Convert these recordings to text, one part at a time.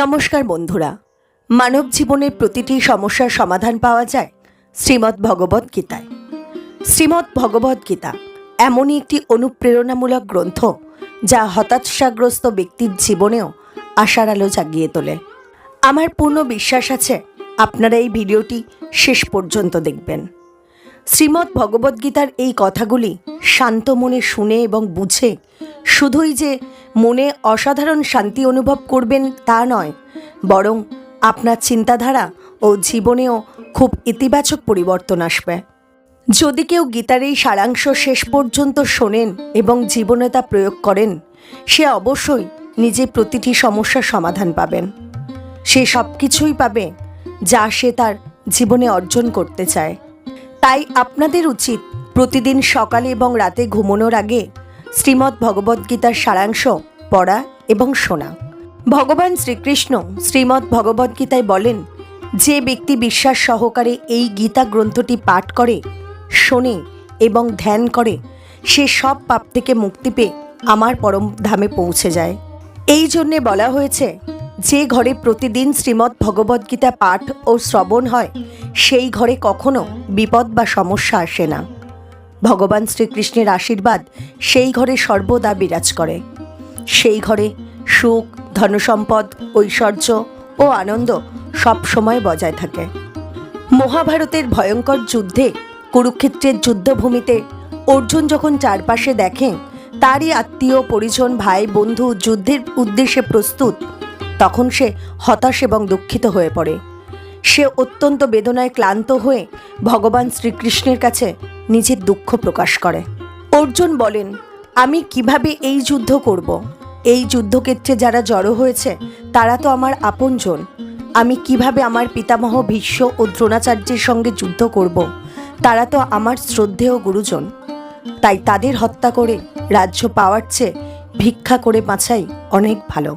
নমস্কার বন্ধুরা। মানব জীবনের প্রতিটি সমস্যার সমাধান পাওয়া যায় শ্রীমদ্ ভগবদ গীতায়। শ্রীমদ্ ভগবদ গীতা এমনই একটি অনুপ্রেরণামূলক গ্রন্থ যা হতাশাগ্রস্ত ব্যক্তির জীবনেও আশার আলো জাগিয়ে তোলে। আমার পূর্ণ বিশ্বাস আছে আপনারা এই ভিডিওটি শেষ পর্যন্ত দেখবেন। শ্রীমদ্ ভগবদ্গীতার এই কথাগুলি শান্ত মনে শুনে এবং বুঝে। শুধুই যে মনে অসাধারণ শান্তি অনুভব করবেন তা নয়, বরং আপনার চিন্তাধারা ও জীবনেও খুব ইতিবাচক পরিবর্তন আসবে। যদি কেউ গীতার এই সারাংশ শেষ পর্যন্ত শোনেন এবং জীবনে তা প্রয়োগ করেন, সে অবশ্যই নিজে প্রতিটি সমস্যার সমাধান পাবেন। সে সব কিছুই পাবে যা সে তার জীবনে অর্জন করতে চায়। তাই আপনাদের উচিত প্রতিদিন সকালে এবং রাতে ঘুমানোর আগে শ্রীমদ্ ভগবদ্গীতার সারাংশ পড়া এবং শোনা। ভগবান শ্রীকৃষ্ণ শ্রীমদ্ ভগবদ্গীতায় বলেন, যে ব্যক্তি বিশ্বাস সহকারে এই গীতা গ্রন্থটি পাঠ করে, শোনে এবং ধ্যান করে, সে সব পাপ থেকে মুক্তি পেয়ে আমার পরম ধামে পৌঁছে যায়। এই জন্যে বলা হয়েছে যে ঘরে প্রতিদিন শ্রীমদ্ ভগবদ্গীতা পাঠ ও শ্রবণ হয়, সেই ঘরে কখনো বিপদ বা সমস্যা আসে না। ভগবান শ্রীকৃষ্ণের আশীর্বাদ সেই ঘরে সর্বদা বিরাজ করে। সেই ঘরে সুখ, ধনসম্পদ, ঐশ্বর্য ও আনন্দ সব সময় বজায় থাকে। মহাভারতের ভয়ঙ্কর যুদ্ধে, কুরুক্ষেত্রের যুদ্ধভূমিতে অর্জুন যখন চারপাশে দেখেন তারই আত্মীয়, পরিজন, ভাই, বন্ধু যুদ্ধের উদ্দেশ্যে প্রস্তুত তখন সে হতাশ এবং দুঃখিত হয়ে পড়ে। সে অত্যন্ত বেদনায় ক্লান্ত হয়ে ভগবান শ্রীকৃষ্ণের কাছে নিজের দুঃখ প্রকাশ করে। অর্জুন বলেন, আমি কীভাবে এই যুদ্ধ করব? এই যুদ্ধক্ষেত্রে যারা জড়ো হয়েছে, তারা তো আমার আপনজন। আমি কীভাবে আমার পিতামহ ভীষ্ম ও দ্রোণাচার্যের সঙ্গে যুদ্ধ করব? তারা তো আমার শ্রদ্ধেয় গুরুজন। তাই তাদের হত্যা করে রাজ্য পাওয়ার চেয়ে ভিক্ষা করে বাঁচাই অনেক ভালো।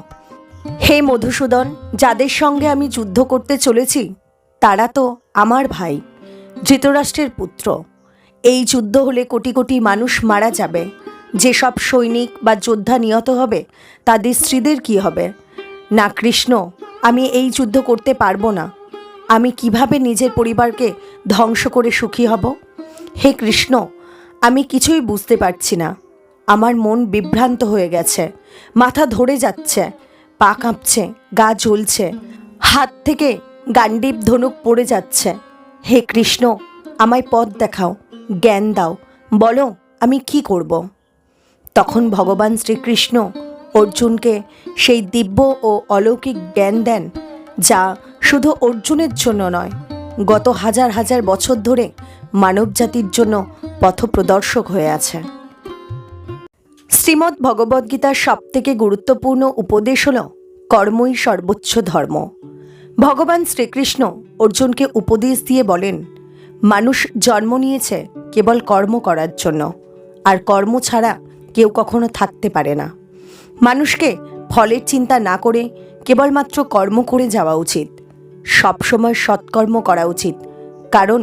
হে মধুসূদন, যাদের সঙ্গে আমি যুদ্ধ করতে চলেছি, তারা তো আমার ভাই, ধৃতরাষ্ট্রের পুত্র। এই যুদ্ধ হলে কোটি কোটি মানুষ মারা যাবে। যেসব সৈনিক বা যোদ্ধা নিহত হবে, তাদের স্ত্রীদের কি হবে? না কৃষ্ণ, আমি এই যুদ্ধ করতে পারব না। আমি কীভাবে নিজের পরিবারকে ধ্বংস করে সুখী হব? হে কৃষ্ণ, আমি কিছুই বুঝতে পারছি না। আমার মন বিভ্রান্ত হয়ে গেছে। মাথা ধরে যাচ্ছে। পা কাঁপছে, গা জ্বলছে। হাত থেকে গান্ডীব ধনুক পড়ে যাচ্ছে। হে কৃষ্ণ, আমায় পথ দেখাও, জ্ঞান দাও। বলো, আমি কি করব? তখন ভগবান শ্রীকৃষ্ণ অর্জুনকে সেই দিব্য ও অলৌকিক জ্ঞান দেন, যা শুধু অর্জুনের জন্য নয়, গত হাজার হাজার বছর ধরে মানবজাতির জন্য পথপ্রদর্শক হয়ে আছে। শ্রীমদ্ ভগবদ্গীতার সবথেকে গুরুত্বপূর্ণ উপদেশ হল, কর্মই সর্বোচ্চ ধর্ম। ভগবান শ্রীকৃষ্ণ অর্জুনকে উপদেশ দিয়ে বলেন, মানুষ জন্ম নিয়েছে কেবল কর্ম করার জন্য, আর কর্ম ছাড়া কেউ কখনো থাকতে পারে না। মানুষকে ফলের চিন্তা না করে কেবলমাত্র কর্ম করে যাওয়া উচিত, সবসময় সৎকর্ম করা উচিত, কারণ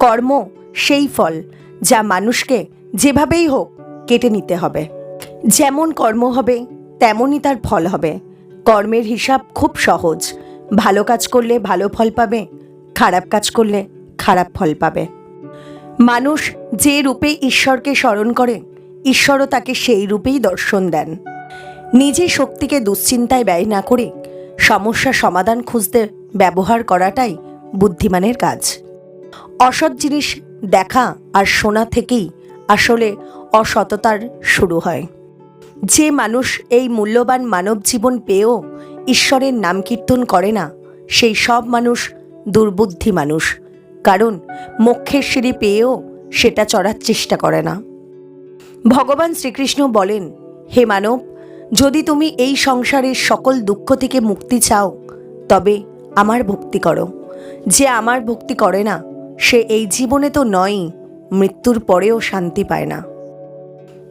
কর্ম সেই ফল যা মানুষকে যেভাবেই হোক কেটে নিতে হবে। যেমন কর্ম হবে, তেমনই তার ফল হবে। কর্মের হিসাব খুব সহজ। ভালো কাজ করলে ভালো ফল পাবে, খারাপ কাজ করলে খারাপ ফল পাবে। মানুষ যে রূপে ঈশ্বরকে স্মরণ করে, ঈশ্বরও তাকে সেই রূপেই দর্শন দেন। নিজে শক্তিকে দুশ্চিন্তায় ব্যয় না করে, সমস্যা সমাধান খুঁজতে ব্যবহার করাটাই বুদ্ধিমানের কাজ। অসৎ জিনিস দেখা আর শোনা থেকেই আসলে অসততার শুরু হয়। যে মানুষ এই মূল্যবান মানব জীবন পেয়েও ঈশ্বরের নাম কীর্তন করে না, সেই সব মানুষ দুর্বুদ্ধি মানুষ, কারণ মোক্ষের সিঁড়ি পেয়েও সেটা চড়ার চেষ্টা করে না। ভগবান শ্রীকৃষ্ণ বলেন, হে মানব, যদি তুমি এই সংসারের সকল দুঃখ থেকে মুক্তি চাও, তবে আমার ভক্তি করো। যে আমার ভক্তি করে না, সে এই জীবনে তো নয়ই, মৃত্যুর পরেও শান্তি পায় না।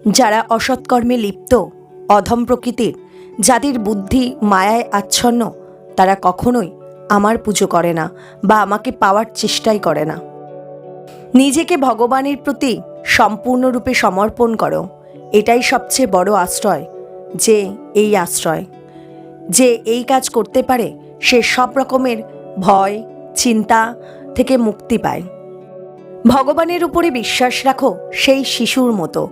যারা অসৎকর্মে লিপ্ত, অধম প্রকৃতির, যাদের বুদ্ধি মায়ায় আচ্ছন্ন, তারা কখনোই আমার পুজো করে না বা আমাকে পাওয়ার চেষ্টাই করে না। নিজেকে ভগবানের প্রতি সম্পূর্ণরূপে সমর্পণ করো। এটাই সবচেয়ে বড় আশ্রয়, যে এই আশ্রয়। যে এই কাজ করতে পারে, সে সব রকমের ভয়, চিন্তা থেকে মুক্তি পায়। ভগবানের উপরে বিশ্বাস রাখো, সেই শিশুর মতো।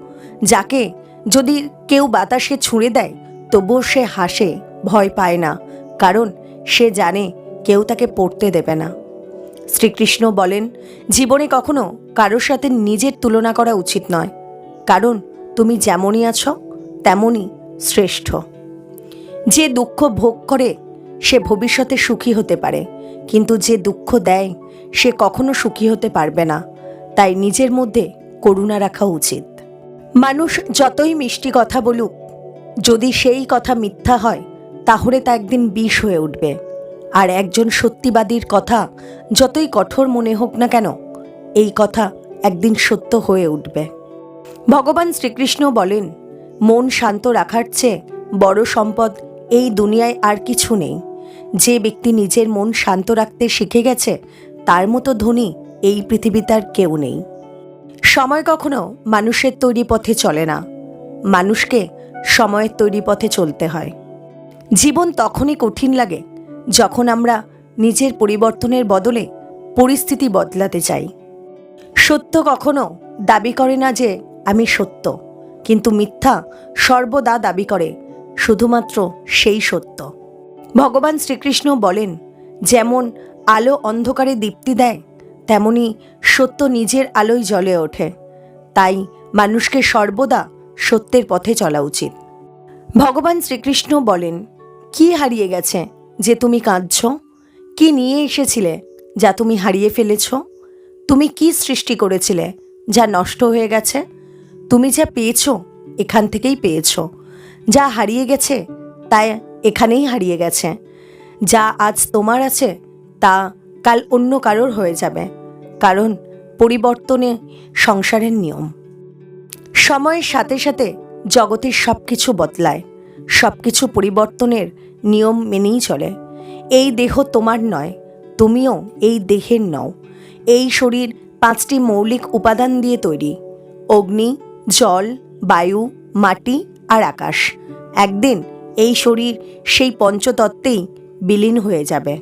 যাকে যদি কেউ বাতাসে ছুঁড়ে দেয়, তবুও সে হাসে, ভয় পায় না, কারণ সে জানে কেউ তাকে পড়তে দেবে না। শ্রীকৃষ্ণ বলেন, জীবনে কখনো কারোর সাথে নিজের তুলনা করা উচিত নয়, কারণ তুমি যেমনই আছো, তেমনই শ্রেষ্ঠ। যে দুঃখ ভোগ করে, সে ভবিষ্যতে সুখী হতে পারে, কিন্তু যে দুঃখ দেয়, সে কখনো সুখী হতে পারবে না, তাই নিজের মধ্যে করুণা রাখা উচিত। মানুষ যতই মিষ্টি কথা বলুক, যদি সেই কথা মিথ্যা হয়, তাহলে তা একদিন বিষ হয়ে উঠবে। আর একজন সত্যিবাদীর কথা যতই কঠোর মনে হোক না কেন, এই কথা একদিন সত্য হয়ে উঠবে। ভগবান শ্রীকৃষ্ণ বলেন, মন শান্ত রাখার চেয়ে বড় সম্পদ এই দুনিয়ায় আর কিছু নেই। যে ব্যক্তি নিজের মন শান্ত রাখতে শিখে গেছে, তার মতো ধনী এই পৃথিবীতে আর কেউ নেই। সময় কখনো মানুষের তৈরি পথে চলে না। মানুষকে সময়ের তৈরি পথে চলতে হয়। জীবন তখনই কঠিন লাগে যখন আমরা নিজের পরিবর্তনের বদলে পরিস্থিতি বদলাতে চাই। সত্য কখনো দাবি করে না যে আমি সত্য, কিন্তু মিথ্যা সর্বদা দাবি করে, শুধুমাত্র সেই সত্য। ভগবান শ্রীকৃষ্ণ বলেন, যেমন আলো অন্ধকারে দীপ্তি দেয় তেমনি সত্য নিজের আলোয় জ্বলে ওঠে। তাই মানুষকে সর্বদা সত্যের পথে চলা উচিত। ভগবান শ্রীকৃষ্ণ বলেন, কি হারিয়ে গেছে যে তুমি কাঁদছ? কি নিয়ে এসেছিলে যা তুমি হারিয়ে ফেলেছ? তুমি কি সৃষ্টি করেছিলে যা নষ্ট হয়ে গেছে? তুমি যা পেয়েছ এখান থেকেই পেয়েছ। যা হারিয়ে গেছে তাই এখানেই হারিয়ে গেছে। যা আজ তোমার আছে তা কাল অন্য কারোর হয়ে যাবে। কারণ পরিবর্তনে সংসারের নিয়ম। সময়ের সাথে সাথে জগতের সব কিছু বদলায়। সব কিছু পরিবর্তনের নিয়ম মেনেই চলে। এই দেহ তোমার নয়, তুমিও এই দেহের নও। এই শরীর পাঁচটি মৌলিক উপাদান দিয়ে তৈরি। অগ্নি, জল, বায়ু, মাটি আর আকাশ। একদিন এই শরীর সেই পঞ্চতত্ত্বেই বিলীন হয়ে যাবে।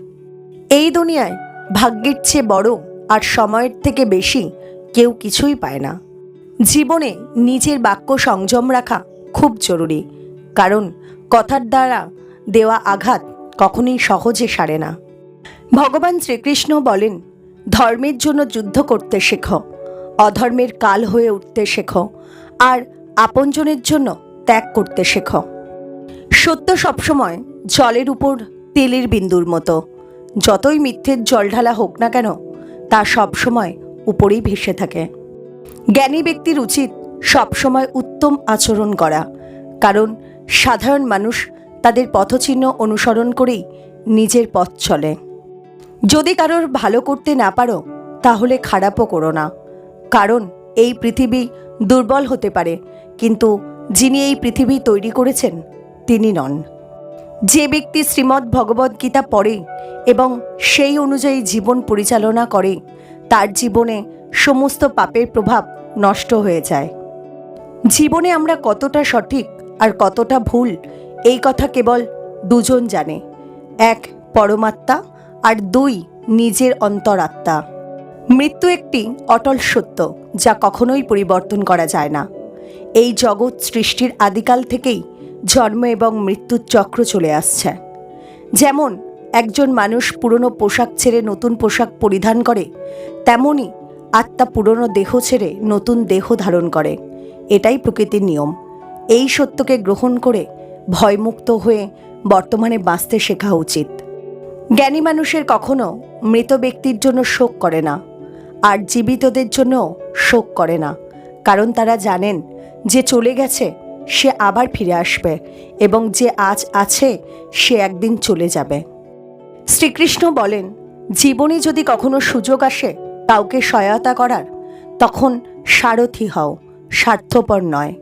এই দুনিয়ায় ভাগ্যের চেয়ে বড় আর সময়ের থেকে বেশি কেউ কিছুই পায় না। জীবনে নিজের বাক্য সংযম রাখা খুব জরুরি, কারণ কথার দ্বারা দেওয়া আঘাত কখনোই সহজে সারে না। ভগবান শ্রীকৃষ্ণ বলেন, ধর্মের জন্য যুদ্ধ করতে শেখো, অধর্মের কাল হয়ে উঠতে শেখো, আর আপনজনের জন্য ত্যাগ করতে শেখো। সত্য সবসময় জলের উপর তেলের বিন্দুর মতো। যতই মিথ্যের জল ঢালা হোক না কেন, তা সবসময় উপরেই ভেসে থাকে। জ্ঞানী ব্যক্তির উচিত সবসময় উত্তম আচরণ করা, কারণ সাধারণ মানুষ তাদের পথচিহ্ন অনুসরণ করেই নিজের পথ চলে। যদি কারোর ভালো করতে না পারো, তাহলে খারাপও করো না। কারণ এই পৃথিবী দুর্বল হতে পারে, কিন্তু যিনি এই পৃথিবী তৈরি করেছেন, তিনি নন। যে ব্যক্তি শ্রীমদ্ ভগবদ্ গীতা পড়ে এবং সেই অনুযায়ী জীবন পরিচালনা করে, তার জীবনে সমস্ত পাপের প্রভাব নষ্ট হয়ে যায়। জীবনে আমরা কতটা সঠিক আর কতটা ভুল, এই কথা কেবল দুজন জানে। এক পরমাত্মা আর দুই নিজের অন্তরাত্মা। মৃত্যু একটি অটল সত্য যা কখনোই পরিবর্তন করা যায় না। এই জগৎ সৃষ্টির আদিকাল থেকেই জন্ম এবং মৃত্যুর চক্র চলে আসছে। যেমন একজন মানুষ পুরনো পোশাক ছেড়ে নতুন পোশাক পরিধান করে, তেমনি আত্মা পুরনো দেহ ছেড়ে নতুন দেহ ধারণ করে। এটাই প্রকৃতির নিয়ম। এই সত্যকে গ্রহণ করে ভয়মুক্ত হয়ে বর্তমানে বাঁচতে শেখা উচিত। জ্ঞানী মানুষের কখনো মৃত ব্যক্তির জন্য শোক করে না, আর জীবিতদের জন্য শোক করে না। কারণ তারা জানেন যে চলে গেছে সে আবার ফিরে আসবে এবং যে আজ আছে, সে একদিন চলে যাবে। শ্রীকৃষ্ণ বলেন, জীবনে যদি কখনো সুযোগ আসে কাউকে সহায়তা করার, তখন সারথি হও, স্বার্থপর নয়।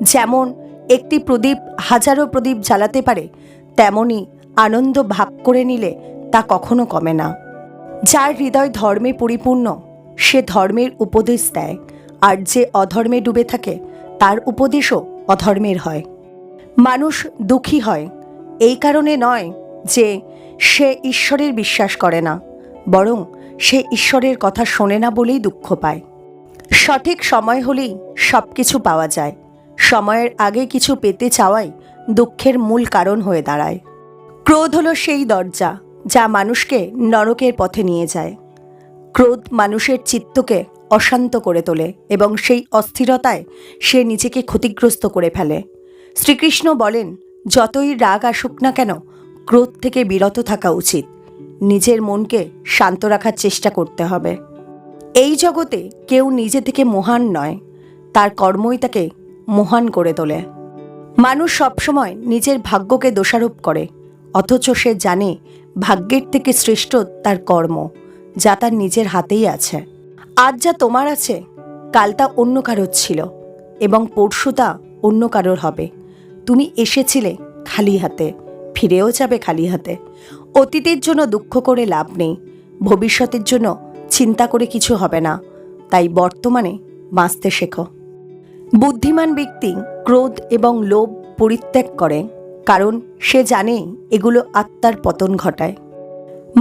যেমন একটি প্রদীপ হাজারো প্রদীপ জ্বালাতে পারে, তেমনি আনন্দ ভাগ করে নিলে তা কখনো কমে না। যার হৃদয় ধর্মে পরিপূর্ণ, সে ধর্মের উপদেশ দেয়, আর যে অধর্মে ডুবে থাকে, তার উপদেশও অধর্মের হয়। মানুষ দুঃখী হয়। এই কারণে নয় যে সে ঈশ্বরের বিশ্বাস করে না, বরং সে ঈশ্বরের কথা শোনে না বলেই দুঃখ পায়। সঠিক সময় হলেই সব কিছু পাওয়া যায়। সময়ের আগে কিছু পেতে চাওয়াই দুঃখের মূল কারণ হয়ে দাঁড়ায়। ক্রোধ হলো সেই দরজা যা মানুষকে নরকের পথে নিয়ে যায়। ক্রোধ মানুষের চিত্তকে অশান্ত করে তোলে এবং সেই অস্থিরতায় সে নিজেকে ক্ষতিগ্রস্ত করে ফেলে। শ্রীকৃষ্ণ বলেন, যতই রাগ আসুক না কেন, ক্রোধ থেকে বিরত থাকা উচিত। নিজের মনকে শান্ত রাখার চেষ্টা করতে হবে। এই জগতে কেউ নিজে থেকে মহান নয়, তার কর্মই তাকে মহান করে তোলে। মানুষ সবসময় নিজের ভাগ্যকে দোষারোপ করে, অথচ সে জানে ভাগ্যের থেকে শ্রেষ্ঠ তার কর্ম, যা তার নিজের হাতেই আছে। আজ যা তোমার আছে, কাল তা অন্য কারোর ছিল এবং পরশু তা অন্য কারোর হবে। তুমি এসেছিলে খালি হাতে, ফিরেও যাবে খালি হাতে। অতীতের জন্য দুঃখ করে লাভ নেই, ভবিষ্যতের জন্য চিন্তা করে কিছু হবে না, তাই বর্তমানে বাঁচতে শেখো। বুদ্ধিমান ব্যক্তি ক্রোধ এবং লোভ পরিত্যাগ করে, কারণ সে জানে এগুলো আত্মার পতন ঘটায়।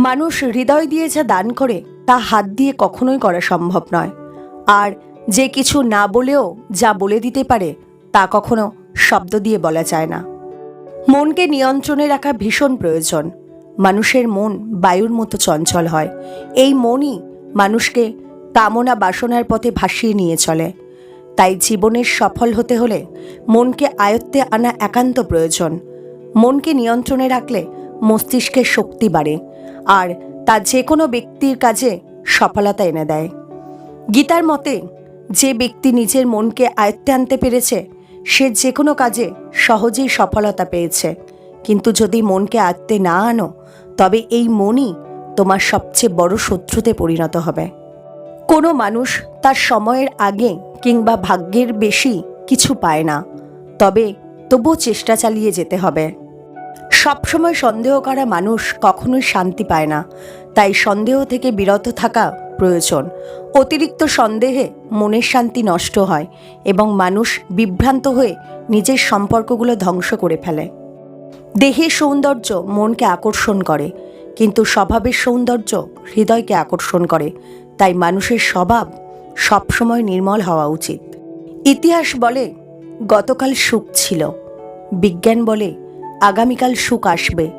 মানুষ হৃদয় দিয়ে যা দান করে তা হাত দিয়ে কখনোই করা সম্ভব নয়। আর যে কিছু না বলেও যা বলে দিতে পারে, তা কখনো শব্দ দিয়ে বলা যায় না। মনকে নিয়ন্ত্রণে রাখা ভীষণ প্রয়োজন। মানুষের মন বায়ুর মতো চঞ্চল হয়। এই মনই মানুষকে কামনা বাসনার পথে ভাসিয়ে নিয়ে চলে। তাই জীবনের সফল হতে হলে মনকে আয়ত্তে আনা একান্ত প্রয়োজন। মনকে নিয়ন্ত্রণে রাখলে মস্তিষ্কের শক্তি বাড়ে। আর তা যে কোনো ব্যক্তির কাজে সফলতা এনে দেয়। গীতার মতে, যে ব্যক্তি নিজের মনকে আয়ত্তে আনতে পেরেছে, সে যে কোনো কাজে সহজেই সফলতা পেয়েছে। কিন্তু যদি মনকে আয়ত্তে না আনো, তবে এই মনই তোমার সবচেয়ে বড় শত্রুতে পরিণত হবে। কোনো মানুষ তার সময়ের আগে কিংবা ভাগ্যের বেশি কিছু পায় না, তবে তবুও চেষ্টা চালিয়ে যেতে হবে। সবসময় সন্দেহ করা মানুষ কখনোই শান্তি পায় না। তাই সন্দেহ থেকে বিরত থাকা প্রয়োজন। অতিরিক্ত সন্দেহে মনের শান্তি নষ্ট হয় এবং মানুষ বিভ্রান্ত হয়ে নিজের সম্পর্কগুলো ধ্বংস করে ফেলে। দেহের সৌন্দর্য মনকে আকর্ষণ করে, কিন্তু স্বভাবের সৌন্দর্য হৃদয়কে আকর্ষণ করে। তাই মানুষের স্বভাব সবসময় নির্মল হওয়া উচিত। ইতিহাস বলে, গতকাল সুখ ছিল। বিজ্ঞান বলে আগামীকাল সুখ আসবে।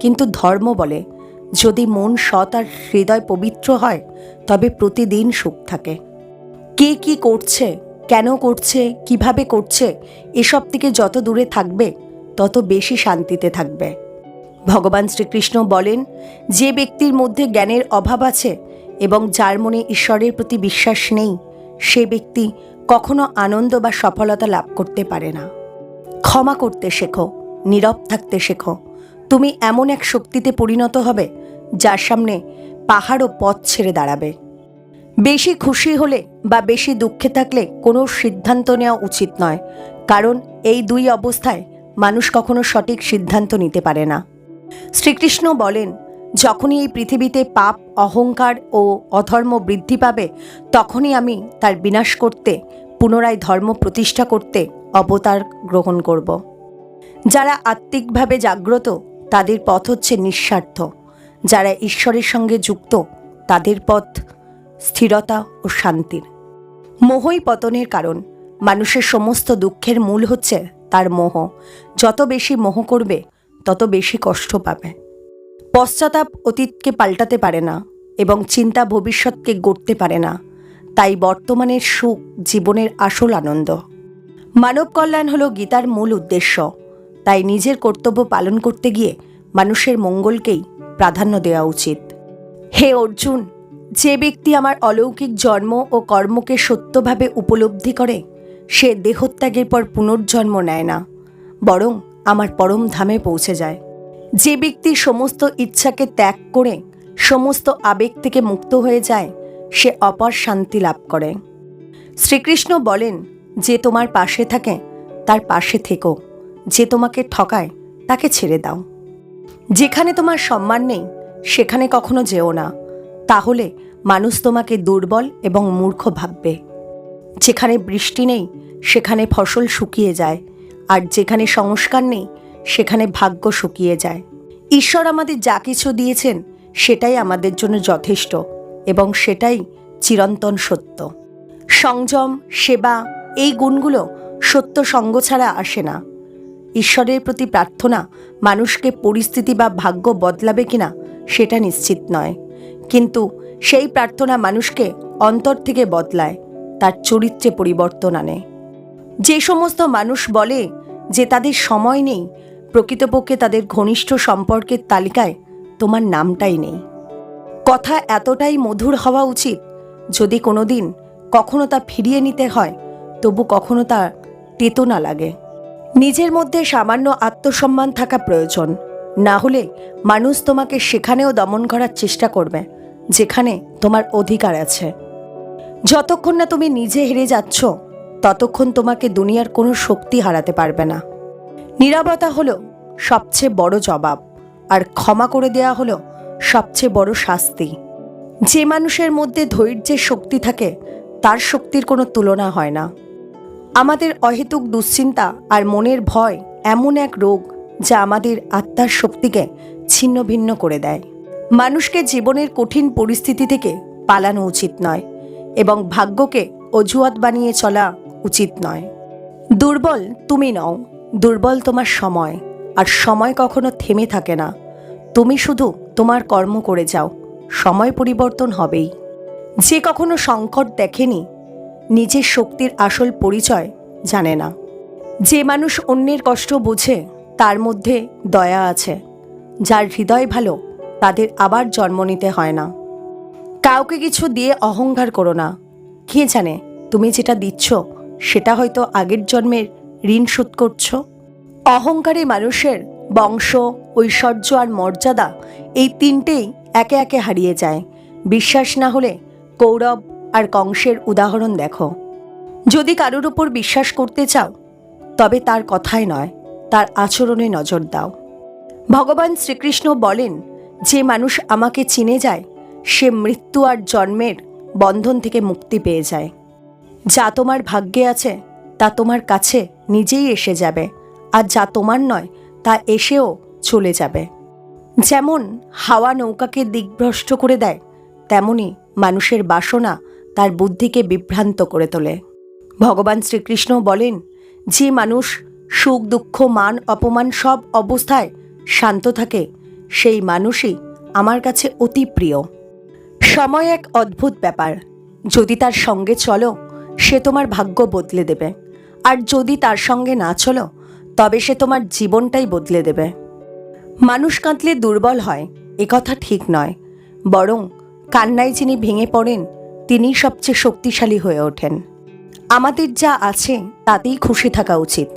কিন্তু ধর্ম বলে, যদি মন সৎ আর হৃদয় পবিত্র হয়, তবে প্রতিদিন সুখ থাকে। কে কি করছে, কেন করছে, কীভাবে করছে, এসব থেকে যত দূরে থাকবে, তত বেশি শান্তিতে থাকবে। ভগবান শ্রীকৃষ্ণ বলেন, যে ব্যক্তির মধ্যে জ্ঞানের অভাব আছে এবং যার মনে ঈশ্বরের প্রতি বিশ্বাস নেই, সে ব্যক্তি কখনো আনন্দ বা সফলতা লাভ করতে পারে না। ক্ষমা করতে শেখো নীরব থাকতে শেখো। তুমি এমন এক শক্তিতে পরিণত হবে, যার সামনে পাহাড়ও পথ ছেড়ে দাঁড়াবে। বেশি খুশি হলে বা বেশি দুঃখে থাকলে কোনো সিদ্ধান্ত নেওয়া উচিত নয়, কারণ এই দুই অবস্থায় মানুষ কখনো সঠিক সিদ্ধান্ত নিতে পারে না। শ্রীকৃষ্ণ বলেন, যখনই এই পৃথিবীতে পাপ, অহংকার ও অধর্ম বৃদ্ধি পাবে, তখনই আমি তার বিনাশ করতে, পুনরায় ধর্ম প্রতিষ্ঠা করতে অবতার গ্রহণ করব। যারা আত্মিকভাবে জাগ্রত, তাদের পথ হচ্ছে নিঃস্বার্থ। যারা ঈশ্বরের সঙ্গে যুক্ত, তাদের পথ স্থিরতা ও শান্তির। মোহই পতনের কারণ, মানুষের সমস্ত দুঃখের মূল হচ্ছে তার মোহ। যত বেশি মোহ করবে, তত বেশি কষ্ট পাবে। পশ্চাতাপ অতীতকে পাল্টাতে পারে না এবং চিন্তা ভবিষ্যৎকে গড়তে পারে না। তাই বর্তমানের সুখ জীবনের আসল আনন্দ। মানব কল্যাণ হলো গীতার মূল উদ্দেশ্য। তাই নিজের কর্তব্য পালন করতে গিয়ে মানুষের মঙ্গলকেই প্রাধান্য দেওয়া উচিত। হে অর্জুন, যে ব্যক্তি আমার অলৌকিক জন্ম ও কর্মকে সত্যভাবে উপলব্ধি করে, সে দেহত্যাগের পর পুনর্জন্ম নেয় না, বরং আমার পরম ধামে পৌঁছে যায়। যে ব্যক্তি সমস্ত ইচ্ছাকে ত্যাগ করে, সমস্ত আবেগ থেকে মুক্ত হয়ে যায়, সে অপার শান্তি লাভ করে। শ্রীকৃষ্ণ বলেন, যে তোমার পাশে থাকে, তার পাশে থেকো। যে তোমাকে ঠকায়, তাকে ছেড়ে দাও। যেখানে তোমার সম্মান নেই, সেখানে কখনো যেও না। তাহলে মানুষ তোমাকে দুর্বল এবং মূর্খ ভাববে। যেখানে বৃষ্টি নেই, সেখানে ফসল শুকিয়ে যায়। আর যেখানে সংস্কার নেই, সেখানে ভাগ্য শুকিয়ে যায়। ঈশ্বর আমাদের যা কিছু দিয়েছেন, সেটাই আমাদের জন্য যথেষ্ট এবং সেটাই চিরন্তন সত্য। সংযম, সেবা, এই গুণগুলো সত্য সঙ্গ ছাড়া আসে না। ঈশ্বরের প্রতি প্রার্থনা মানুষকে পরিস্থিতি বা ভাগ্য বদলাবে কিনা সেটা নিশ্চিত নয়। কিন্তু সেই প্রার্থনা মানুষকে অন্তর থেকে বদলায়, তার চরিত্রে পরিবর্তন আনে। যে সমস্ত মানুষ বলে যে তাদের সময় নেই, প্রকৃতপক্ষে তাদের ঘনিষ্ঠ সম্পর্কের তালিকায় তোমার নামটাই নেই। কথা এতটাই মধুর হওয়া উচিত, যদি কোনোদিন কখনো তা ফিরিয়ে নিতে হয়, তবু কখনো তা তেতো না লাগে। নিজের মধ্যে সামান্য আত্মসম্মান থাকা প্রয়োজন। না হলে মানুষ তোমাকে সেখানেও দমন করার চেষ্টা করবে, যেখানে তোমার অধিকার আছে। যতক্ষণ না তুমি নিজে হেরে যাচ্ছ, ততক্ষণ তোমাকে দুনিয়ার কোনো শক্তি হারাতে পারবে না। নীরবতা হলো সবচেয়ে বড় জবাব, আর ক্ষমা করে দেয়া হলো সবচেয়ে বড় শাস্তি। যে মানুষের মধ্যে ধৈর্যের শক্তি থাকে, তার শক্তির কোনো তুলনা হয় না। আমাদের অহেতুক দুশ্চিন্তা আর মনের ভয় এমন এক রোগ যা আমাদের আত্মার শক্তিকে ছিন্ন ভিন্ন করে দেয়। মানুষকে জীবনের কঠিন পরিস্থিতি থেকে পালানো উচিত নয় এবং ভাগ্যকে অজুহাত বানিয়ে চলা উচিত নয়। দুর্বল তুমি নও, দুর্বল তোমার সময়, আর সময় কখনো থেমে থাকে না। তুমি শুধু তোমার কর্ম করে যাও, সময় পরিবর্তন হবেই। যে কখনো সংকট দেখেনি নিজের শক্তির আসল পরিচয় জানে না। যে মানুষ অন্যের কষ্ট বোঝে, তার মধ্যে দয়া আছে। যার হৃদয় ভালো, তাদের আবার জন্ম নিতে হয় না। কাউকে কিছু দিয়ে অহংকার করো না। কে জানে তুমি যেটা দিচ্ছ, সেটা হয়তো আগের জন্মের ঋণ শোধ করছ? অহংকারী মানুষের বংশ, ঐশ্বর্য আর মর্যাদা এই তিনটেই একে একে হারিয়ে যায়। বিশ্বাস না হলে কৌরব আর কংসের উদাহরণ দেখো। যদি কারোর উপর বিশ্বাস করতে চাও, তবে তার কথায় নয়, তার আচরণে নজর দাও। ভগবান শ্রীকৃষ্ণ বলেন, যে মানুষ আমাকে চিনে যায়, সে মৃত্যু আর জন্মের বন্ধন থেকে মুক্তি পেয়ে যায়। যা তোমার ভাগ্যে আছে, তা তোমার কাছে নিজেই এসে যাবে, আর যা তোমার নয়, তা এসেও চলে যাবে। যেমন হাওয়া নৌকাকে দিগ্ভ্রষ্ট করে দেয়, তেমনি মানুষের বাসনা তার বুদ্ধিকে বিভ্রান্ত করে তোলে। ভগবান শ্রীকৃষ্ণ বলেন, যে মানুষ সুখ, দুঃখ, মান, অপমান সব অবস্থায় শান্ত থাকে, সেই মানুষই আমার কাছে অতি প্রিয়। সময় এক অদ্ভুত ব্যাপার। যদি তার সঙ্গে চলো, সে তোমার ভাগ্য বদলে দেবে। আর যদি তার সঙ্গে না চলো, তবে সে তোমার জীবনটাই বদলে দেবে। মানুষ কাঁদলে দুর্বল হয়, এ কথা ঠিক নয়। বরং কান্নায় যিনি ভেঙে পড়েন তিনিই সবচেয়ে শক্তিশালী হয়ে ওঠেন। আমাদের যা আছে, তাতেই খুশি থাকা উচিত।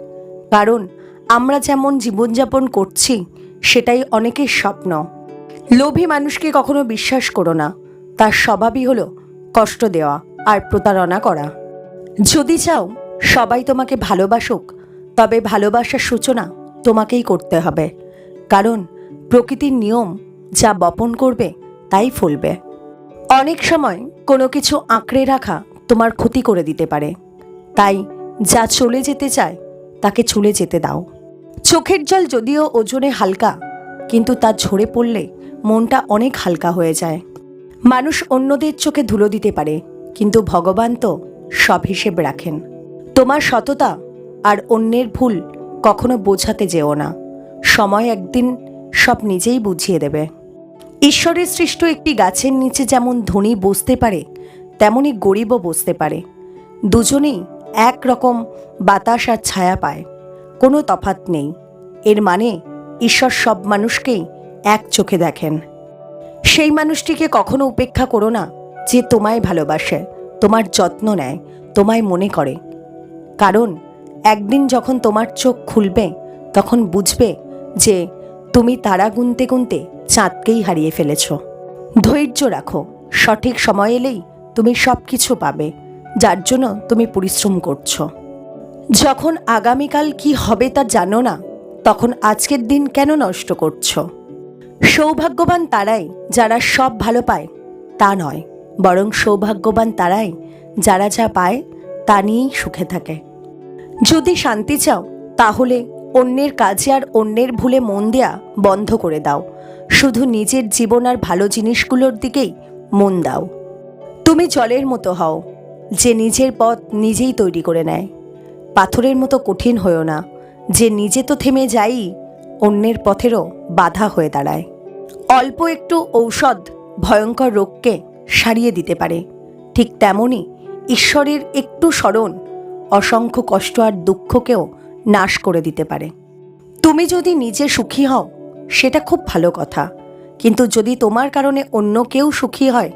কারণ, আমরা যেমন জীবনযাপন করছি, সেটাই অনেকের স্বপ্ন। লোভী মানুষকে কখনো বিশ্বাস করো না। তার স্বভাবই হলো কষ্ট দেওয়া আর প্রতারণা করা। যদি চাও, সবাই তোমাকে ভালোবাসুক, তবে ভালোবাসার সূচনা তোমাকেই করতে হবে। কারণ, প্রকৃতির নিয়ম যা বপন করবে, তাই ফলবে। অনেক সময় কোনো কিছু আঁকড়ে রাখা তোমার ক্ষতি করে দিতে পারে। তাই যা চলে যেতে চায়, তাকে চলে যেতে দাও। চোখের জল যদিও ওজনে হালকা, কিন্তু তা ঝরে পড়লে মনটা অনেক হালকা হয়ে যায়। মানুষ অন্যদের চোখে ধুলো দিতে পারে, কিন্তু ভগবান তো সব হিসেব রাখেন। তোমার সততা আর অন্যের ভুল কখনো বোঝাতে যেও না। সময় একদিন সব নিজেই বুঝিয়ে দেবে। ঈশ্বরের সৃষ্ট একটি গাছের নিচে যেমন ধনী বসতে পারে, তেমনি গরিবও বসতে পারে। দুজনেই এক রকম বাতাস আর ছায়া পায়, কোনো তফাত নেই। এর মানে ঈশ্বর সব মানুষকেই এক চোখে দেখেন। সেই মানুষটিকে কখনো উপেক্ষা করো না যে তোমায় ভালোবাসে, তোমার যত্ন নেয়, তোমায় মনে করে। কারণ একদিন যখন তোমার চোখ খুলবে, তখন বুঝবে যে তুমি তারা গুনতে গুনতে চাঁদকেই হারিয়ে ফেলেছ। ধৈর্য রাখো, সঠিক সময় এলেই তুমি সব কিছু পাবে, যার জন্য তুমি পরিশ্রম করছ। যখন আগামীকাল কি হবে তা জানো না, তখন আজকের দিন কেন নষ্ট করছ? সৌভাগ্যবান তারাই যারা সব ভালো পায়, তা নয়, বরং সৌভাগ্যবান তারাই যারা যা পায়, তা নিয়েই সুখে থাকে। যদি শান্তি চাও, তাহলে অন্যের কাজে আর অন্যের ভুলে মন দেয়া বন্ধ করে দাও। শুধু নিজের জীবন আর ভালো জিনিসগুলোর দিকেই মন দাও। তুমি জলের মতো হও, যে নিজের পথ নিজেই তৈরি করে নেয়। পাথরের মতো কঠিন হয়েও না, যে নিজে তো থেমে যাই অন্যের পথেরও বাধা হয়ে দাঁড়ায়। অল্প একটু ঔষধ ভয়ঙ্কর রোগকে সারিয়ে দিতে পারে। ঠিক তেমনই ঈশ্বরের একটু স্মরণ অসংখ্য কষ্ট আর দুঃখকেও নাশ করে দিতে পারে। তুমি যদি নিজে সুখী হও, সেটা খুব ভালো কথা। কিন্তু যদি তোমার কারণে অন্য কেউ সুখী হয়,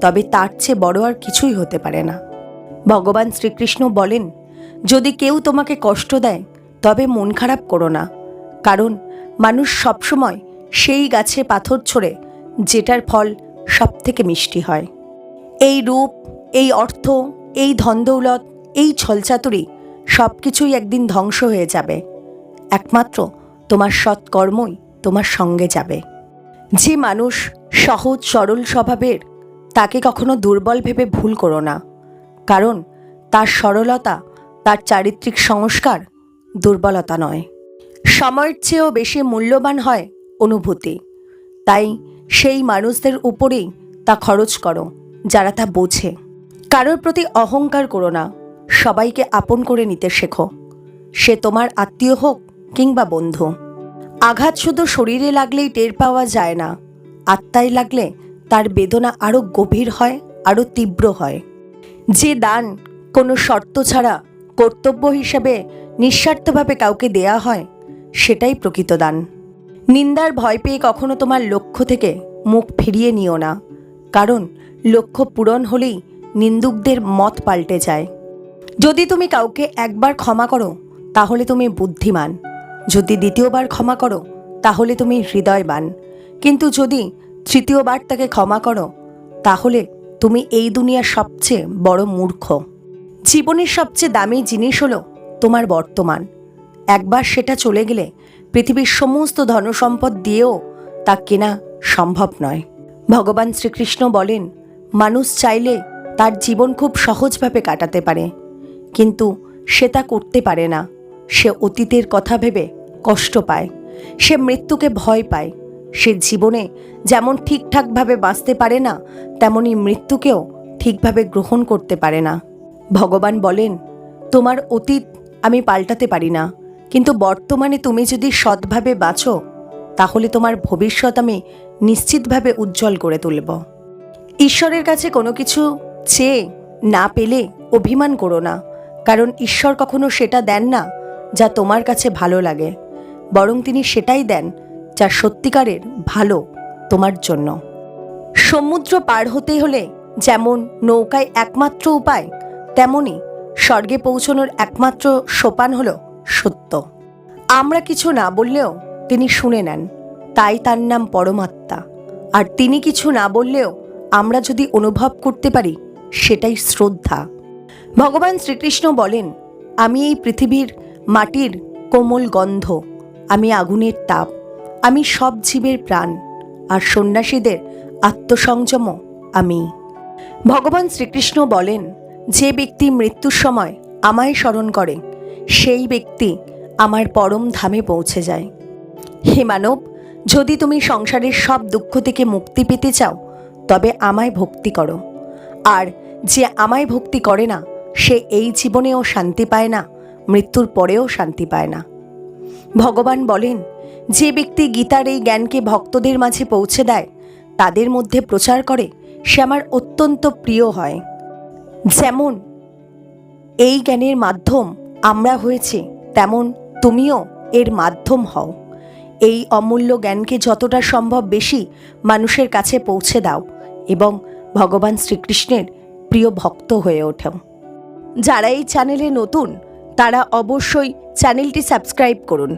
তবে তার চেয়ে বড় আর কিছুই হতে পারে না। ভগবান শ্রীকৃষ্ণ বলেন, যদি কেউ তোমাকে কষ্ট দেয়, তবে মন খারাপ করো না। কারণ মানুষ সবসময় সেই গাছে পাথর ছড়ে, যেটার ফল সবথেকে মিষ্টি হয়। এই রূপ, এই অর্থ, এই ধনদৌলত, এই ছলচাতুরি সব কিছুই একদিন ধ্বংস হয়ে যাবে। একমাত্র তোমার সৎকর্মই তোমার সঙ্গে যাবে। যে মানুষ সহজ সরল স্বভাবের, তাকে কখনো দুর্বল ভেবে ভুল করো না। কারণ তার সরলতা, তার চারিত্রিক সংস্কার দুর্বলতা নয়। সময়ের চেয়েও বেশি মূল্যবান হয় অনুভূতি। তাই সেই মানুষদের উপরেই তা খরচ করো, যারা তা বোঝে। কারোর প্রতি অহংকার করো না। সবাইকে আপন করে নিতে শেখো। সে তোমার আত্মীয় হোক কিংবা বন্ধু। আঘাত শুধু শরীরে লাগলেই টের পাওয়া যায় না। আত্মায় লাগলে তার বেদনা আরও গভীর হয় আরও তীব্র হয়। যে দান কোনো শর্ত ছাড়া কর্তব্য হিসেবে নিঃস্বার্থভাবে কাউকে দেয়া হয়, সেটাই প্রকৃত দান। নিন্দার ভয় পেয়ে কখনো তোমার লক্ষ্য থেকে মুখ ফিরিয়ে নিও না। কারণ লক্ষ্য পূরণ হলেই নিন্দুকদের মত পাল্টে যায়। যদি তুমি কাউকে একবার ক্ষমা করো, তাহলে তুমি বুদ্ধিমান। যদি দ্বিতীয়বার ক্ষমা করো, তাহলে তুমি হৃদয়বান। কিন্তু যদি তৃতীয়বার তাকে ক্ষমা করো, তাহলে তুমি এই দুনিয়ার সবচেয়ে বড় মূর্খ। জীবনের সবচেয়ে দামি জিনিস হলো তোমার বর্তমান। একবার সেটা চলে গেলে পৃথিবীর সমস্ত ধনসম্পদ দিয়েও তা কেনা সম্ভব নয়। ভগবান শ্রীকৃষ্ণ বলেন, মানুষ চাইলে তার জীবন খুব সহজভাবে কাটাতে পারে। কিন্তু সে তা করতে পারে না। সে অতীতের কথা ভেবে কষ্ট পায়। সে মৃত্যুকে ভয় পায়। সে জীবনে যেমন ঠিকঠাকভাবে বাঁচতে পারে না, তেমনি মৃত্যুকেও ঠিকভাবে গ্রহণ করতে পারে না। ভগবান বলেন, তোমার অতীত আমি পাল্টাতে পারি না, কিন্তু বর্তমানে তুমি যদি সৎভাবে বাঁচো, তাহলে তোমার ভবিষ্যৎ আমি নিশ্চিতভাবে উজ্জ্বল করে তুলব। ঈশ্বরের কাছে কোনো কিছু চেয়ে না পেলে অভিমান করো না। কারণ ঈশ্বর কখনো সেটা দেন না যা তোমার কাছে ভালো লাগে, বরং তিনি সেটাই দেন যা সত্যিকারের ভালো তোমার জন্য। সমুদ্র পার হতে হলে যেমন নৌকায় একমাত্র উপায়, তেমনি স্বর্গে পৌঁছনোর একমাত্র সোপান হলো সত্য। আমরা কিছু না বললেও তিনি শুনে নেন, তাই তার নাম পরমাত্মা। আর তিনি কিছু না বললেও আমরা যদি অনুভব করতে পারি, সেটাই শ্রদ্ধা। ভগবান শ্রীকৃষ্ণ বলেন, আমি এই পৃথিবীর মাটির কোমল গন্ধ, আমি আগুনের তাপ, আমি সব জীবের প্রাণ, আর সন্ন্যাসীদের আত্মসংযম আমি। ভগবান শ্রীকৃষ্ণ বলেন, যে ব্যক্তি মৃত্যুর সময় আমায় স্মরণ করে, সেই ব্যক্তি আমার পরম ধামে পৌঁছে যায়। হে মানব, যদি তুমি সংসারের সব দুঃখ থেকে মুক্তি পেতে চাও, তবে আমায় ভক্তি করো। আর যে আমায় ভক্তি করে না সে এই জীবনেও শান্তি পায় না, মৃত্যুর পরেও শান্তি পায় না। ভগবান বলেন, যে ব্যক্তি গীতার এই জ্ঞানকে ভক্তদের মাঝে পৌঁছে দেয়, তাদের মধ্যে প্রচার করে, সে আমার অত্যন্ত প্রিয় হয়। যেমন, এই জ্ঞানের মাধ্যম আমরা হয়েছি, তেমন তুমিও এর মাধ্যম হও। এই অমূল্য জ্ঞানকে যতটা সম্ভব বেশি মানুষের কাছে পৌঁছে দাও এবং ভগবান শ্রীকৃষ্ণের প্রিয় ভক্ত হয়ে ওঠো যারা এই চ্যানেলে নতুন, তারা অবশ্যই চ্যানেলটি সাবস্ক্রাইব করুন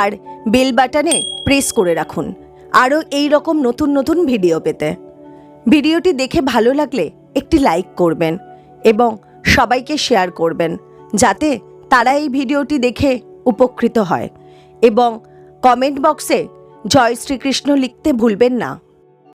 আর বেল বাটনে প্রেস করে রাখুন। আরও এই রকম নতুন নতুন ভিডিও পেতে। ভিডিওটি দেখে ভালো লাগলে একটি লাইক করবেন এবং সবাইকে শেয়ার করবেন, যাতে তারা এই ভিডিওটি দেখে উপকৃত হয়। এবং কমেন্ট বক্সে জয় শ্রীকৃষ্ণ লিখতে ভুলবেন না।